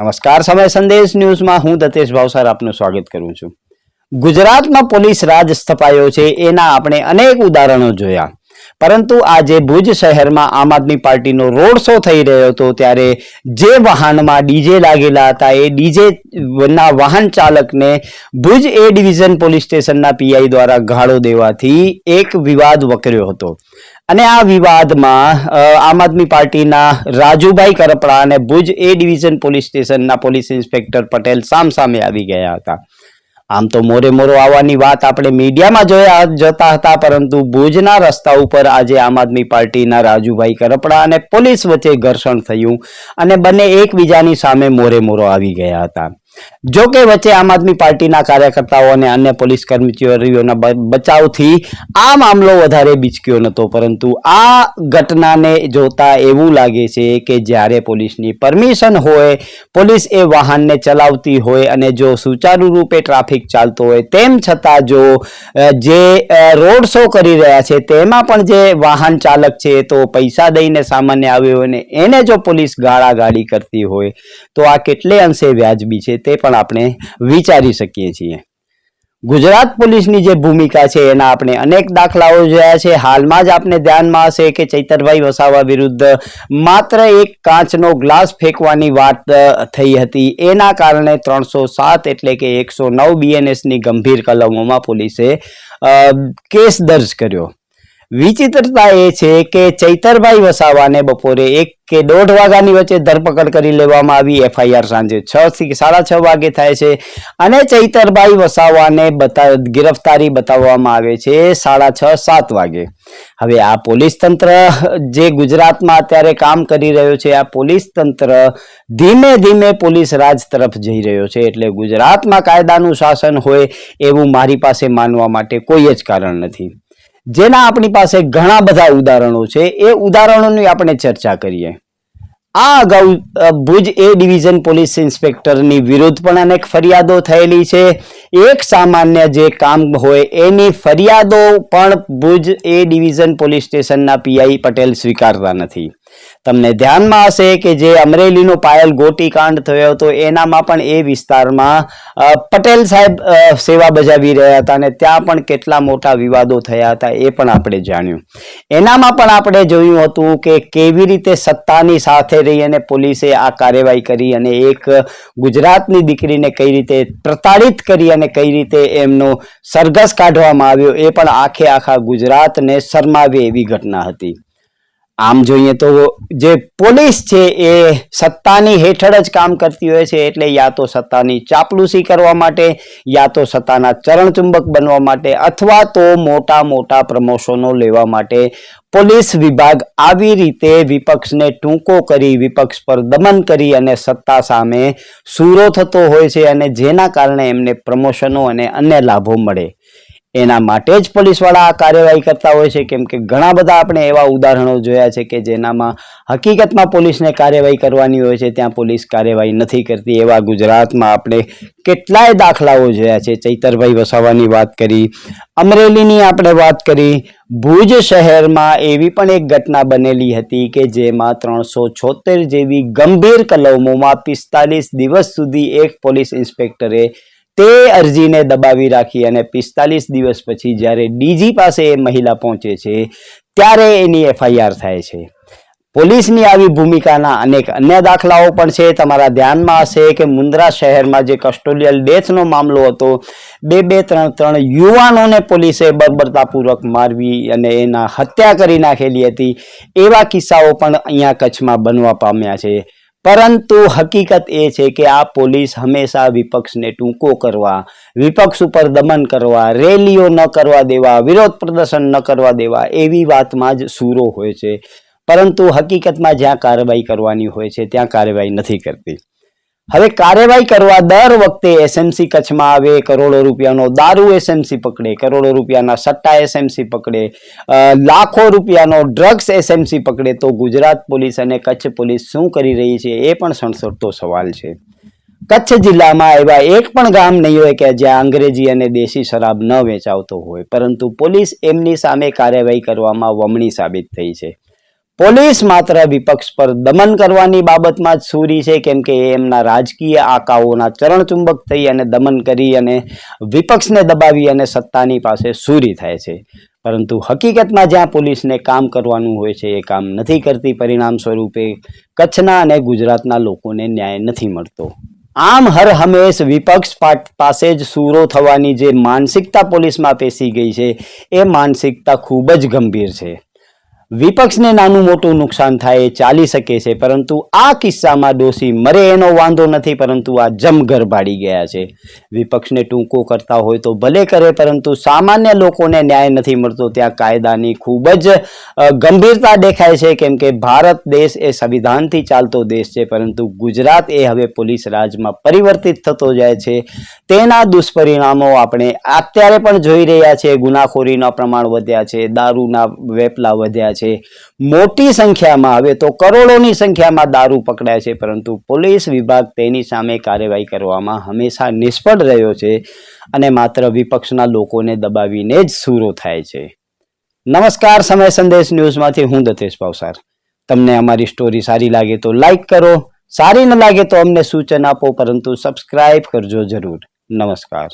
નમસ્કાર, સમય સંદેશ ન્યૂઝમાં હું દતેશ ભાવસાર આપનું સ્વાગત કરું છું. ગુજરાતમાં પોલીસ રાજ સ્થપાયો છે, એના આપણે અનેક ઉદાહરણો જોયા. પરંતુ આજે ભુજ શહેરમાં આમ આદમી પાર્ટીનો રોડ શો થઈ રહ્યો હતો ત્યારે જે વાહનમાં ડીજે લાગેલા હતા એ ડીજે ના વાહન ચાલકને ભુજ એ ડિવિઝન પોલીસ સ્ટેશનના પીઆઈ દ્વારા ગાળો દેવાથી એક વિવાદ વકર્યો હતો. અને આ વિવાદમાં આમ આદમી પાર્ટીના રાજુભાઈ કરપડા અને ભુજ એ ડિવિઝન પોલીસ સ્ટેશનના પોલીસ ઇન્સ્પેક્ટર પટેલ સામ સામે આવી ગયા હતા. આમ તો મોરે મોરો આવવાની વાત આપણે મીડિયામાં જોયા જતા હતા, પરંતુ ભુજના રસ્તા ઉપર આજે આમ આદમી પાર્ટીના રાજુભાઈ કરપડા અને પોલીસ વચ્ચે ઘર્ષણ થયું અને બંને એકબીજાની સામે મોરે મોરો આવી ગયા હતા. જો કે વચ્ચે આમ આદમી પાર્ટીના કાર્યકર્તાઓ અને અન્ય પોલીસ કર્મચારીઓના બચાવથી આ મામલો વધારે બીચક્યો નહોતો પરંતુ આ ઘટનાને જોતા એવું લાગે છે કે જ્યારે પોલીસની પરમિશન હોય, પોલીસ એ વાહનને ચલાવતી હોય અને જો સુચારુ રૂપે ટ્રાફિક ચાલતો હોય, તેમ છતાં જો જે રોડ શો કરી રહ્યા છે, તેમાં પણ જે વાહન ચાલક છે તો પૈસા દઈને સામાન્ય આવ્યો હોય ને એને જો પોલીસ ગાળાગાળી કરતી હોય, તો આ કેટલે અંશે વ્યાજબી છે? તે પણ આપણે વિચારી શકીએ છીએ. ગુજરાત પોલીસની જે ભૂમિકા છે, એના આપણે અનેક દાખલાઓ જોયા છે. હાલમાં જ આપને ધ્યાનમાં હશે કે ચૈતરભાઈ વસાવા વિરુદ્ધ માત્ર એક કાચનો ગ્લાસ ફેંકવાની વાત થઈ હતી. એના કારણે ત્રણસો સાત એટલે કે એકસો નવ બીએનએસની ગંભીર કલમોમાં પોલીસે કેસ દર્જ કર્યો. વિચિત્રતા એ છે કે ચૈતરભાઈ વસાવાને બપોરે એક કે દોઢ વાગ્યાની વચ્ચે ધરપકડ કરી લેવામાં આવી એફઆઈઆર સાંજે છ થી સાડા છ વાગે થાય છે. અને ચૈતરભાઈ વસાવાને બતા ગિરફતારી બતાવવામાં આવે છે સાડા છ, સાત વાગે. હવે આ પોલીસ તંત્ર જે ગુજરાતમાં અત્યારે કામ કરી રહ્યો છે, આ પોલીસ તંત્ર ધીમે ધીમે પોલીસ રાજ તરફ જઈ રહ્યો છે. એટલે ગુજરાતમાં કાયદાનું શાસન હોય એવું મારી પાસે માનવા માટે કોઈ જ કારણ નથી. જેના આપણી પાસે ઘણા બધા ઉદાહરણો છે એ ઉદાહરણોની આપણે ચર્ચા કરીએ. આ અગાઉ ભુજ એ ડિવિઝન પોલીસ ઇન્સ્પેક્ટરની વિરુદ્ધ પણ અનેક ફરિયાદો થયેલી છે. એક સામાન્ય જે કામ હોય એની ફરિયાદો પણ ભુજ એ ડિવિઝન પોલીસ સ્ટેશનના પીઆઈ પટેલ સ્વીકારતા નથી. તમને ધ્યાનમાં હશે કે જે અમરેલીનો પાયલ ગોટીકાંડ થયો હતો, એનામાં પણ એ વિસ્તારમાં પટેલ સાહેબ સેવા બજાવી રહ્યા હતા અને ત્યાં પણ કેટલા મોટા વિવાદો થયા હતા એ પણ આપણે જાણ્યું. એનામાં પણ આપણે જોયું હતું કે કેવી રીતે સત્તાની સાથે રહી અને પોલીસે આ કાર્યવાહી કરી અને એક ગુજરાતની દીકરીને કઈ રીતે પ્રતાડિત કરી અને કઈ રીતે એમનો સરઘસ કાઢવામાં આવ્યો, એ પણ આખે આખા ગુજરાતને શરમાવે એવી ઘટના હતી. આમ જોઈએ તો જે પોલીસ છે એ સત્તાની હેઠળ જ કામ કરતી હોય છે એટલે યા તો સત્તાની ચાપલુસી કરવા માટે, યા તો સત્તાના ચરણચુંબક બનવા માટે અથવા તો મોટા મોટા પ્રમોશનો લેવા માટે પોલીસ વિભાગ આવી રીતે વિપક્ષને ટૂંકો કરી, વિપક્ષ પર દમન કરી અને સત્તા સામે સૂરો થતો હોય છે અને જેના કારણે એમને પ્રમોશનો અને અન્ય લાભો મળે. એના માટે જ પોલીસવાળા આ કાર્યવાહી કરતા હોય છે. કેમ કે ઘણા બધા આપણે એવા ઉદાહરણો જોયા છે કે જેનામાં હકીકતમાં પોલીસને કાર્યવાહી કરવાની હોય છે. ત્યાં પોલીસ કાર્યવાહી નથી કરતી. એવા ગુજરાતમાં આપણે કેટલાય દાખલાઓ જોયા છે. ચૈતરભાઈ વસાવાની વાત કરી, અમરેલીની આપણે વાત કરી, ભુજ શહેરમાં એવી પણ એક ઘટના બનેલી હતી કે જેમાં ત્રણસો છોતેર જેવી ગંભીર કલમોમાં પિસ્તાલીસ દિવસ સુધી એક પોલીસ ઇન્સ્પેક્ટરે તે અરજીને દબાવી રાખી અને પિસ્તાલીસ દિવસ પછી જ્યારે ડીજી પાસે એ મહિલા પહોંચે છે, ત્યારે એની એફઆઈઆર થાય છે. પોલીસની આવી ભૂમિકાના અનેક અન્ય દાખલાઓ પણ છે. તમારા ધ્યાનમાં હશે કે મુન્દ્રા શહેરમાં જે કસ્ટોડિયલ ડેથનો મામલો હતો, બે બે ત્રણ ત્રણ યુવાનોને પોલીસે બર્બરતાપૂર્વક મારવી અને એના હત્યા કરી નાખેલી હતી, એવા કિસ્સાઓ પણ અહીંયા કચ્છમાં બનવા પામ્યા છે. પરંતુ હકીકત એ છે કે આ પોલીસ હંમેશા વિપક્ષને ટૂંકો કરવા, વિપક્ષ ઉપર દમન કરવા, રેલીઓ ન કરવા દેવા, વિરોધ પ્રદર્શન ન કરવા દેવા એવી વાતમાં જ સૂરો હોય છે. પરંતુ હકીકતમાં જ્યાં કાર્યવાહી કરવાની હોય છે, ત્યાં કાર્યવાહી નથી કરતી. હવે કાર્યવાહી કરવા દર વખતે એસએમસી કચ્છમાં આવે, કરોડો રૂપિયાનો દારૂ એસએમસી પકડે, કરોડો રૂપિયાના સટ્ટા એસએમસી પકડે લાખો રૂપિયાનો ડ્રગ્સ એસએમસી પકડે, તો ગુજરાત પોલીસ અને કચ્છ પોલીસ શું કરી રહી છે એ પણ સણસરતો સવાલ છે. કચ્છ જિલ્લામાં એવા એક પણ ગામ નહીં હોય કે જ્યાં અંગ્રેજી અને દેશી શરાબ ન વેચાવતો હોય, પરંતુ પોલીસ એમની સામે કાર્યવાહી કરવામાં વમણી સાબિત થઈ છે. પોલીસ માત્ર વિપક્ષ પર દમન કરવાની બાબતમાં જ સૂરી છે, કેમ કે એમના રાજકીય આકાઓના ચરણચુંબક થઈ અને દમન કરી અને વિપક્ષને દબાવી અને સત્તાની પાસે સૂરી થાય છે. પરંતુ હકીકતમાં જ્યાં પોલીસને કામ કરવાનું હોય છે, એ કામ નથી કરતી. પરિણામ સ્વરૂપે કચ્છના અને ગુજરાતના લોકોને ન્યાય નથી મળતો. આમ હર હંમેશ વિપક્ષ પાસે જ સૂરો થવાની જે માનસિકતા પોલીસમાં પેસી ગઈ છે, એ માનસિકતા ખૂબ જ ગંભીર છે. વિપક્ષને નાનું મોટું નુકસાન થાય એ ચાલી શકે છે, પરંતુ આ કિસ્સામાં દોષી મરે એનો વાંધો નથી, પરંતુ આ જમઘર ભાડી ગયા છે. વિપક્ષને ટૂંકો કરતા હોય તો ભલે કરે, પરંતુ સામાન્ય લોકોને ન્યાય નથી મળતો. ત્યાં કાયદાની ખૂબ જ ગંભીરતા દેખાય છે, કેમ કે ભારત દેશ એ સંવિધાનથી ચાલતો દેશ છે, પરંતુ ગુજરાત એ હવે પોલીસ રાજમાં પરિવર્તિત થતો જાય છે. તેના દુષ્પરિણામો આપણે અત્યારે પણ જોઈ રહ્યા છીએ. ગુનાખોરીના પ્રમાણ વધ્યા છે, દારૂના વેપલા વધ્યા છે. મોટી સંખ્યામાં હવે તો કરોડોની સંખ્યામાં દારૂ પકડાય છે, પરંતુ પોલીસ વિભાગ તેની સામે કાર્યવાહી કરવામાં હંમેશા નિષ્ફળ રહ્યો છે અને માત્ર વિપક્ષના લોકોને દબાવીને જ સુરો થાય છે. નમસ્કાર, સમય સંદેશ ન્યૂઝમાંથી હું દતેશ ભાવસાર તમને અમારી સ્ટોરી સારી લાગે તો લાઈક કરો, સારી ન લાગે તો અમને સૂચન આપો, પરંતુ સબસ્ક્રાઇબ કરજો જરૂર. નમસ્કાર.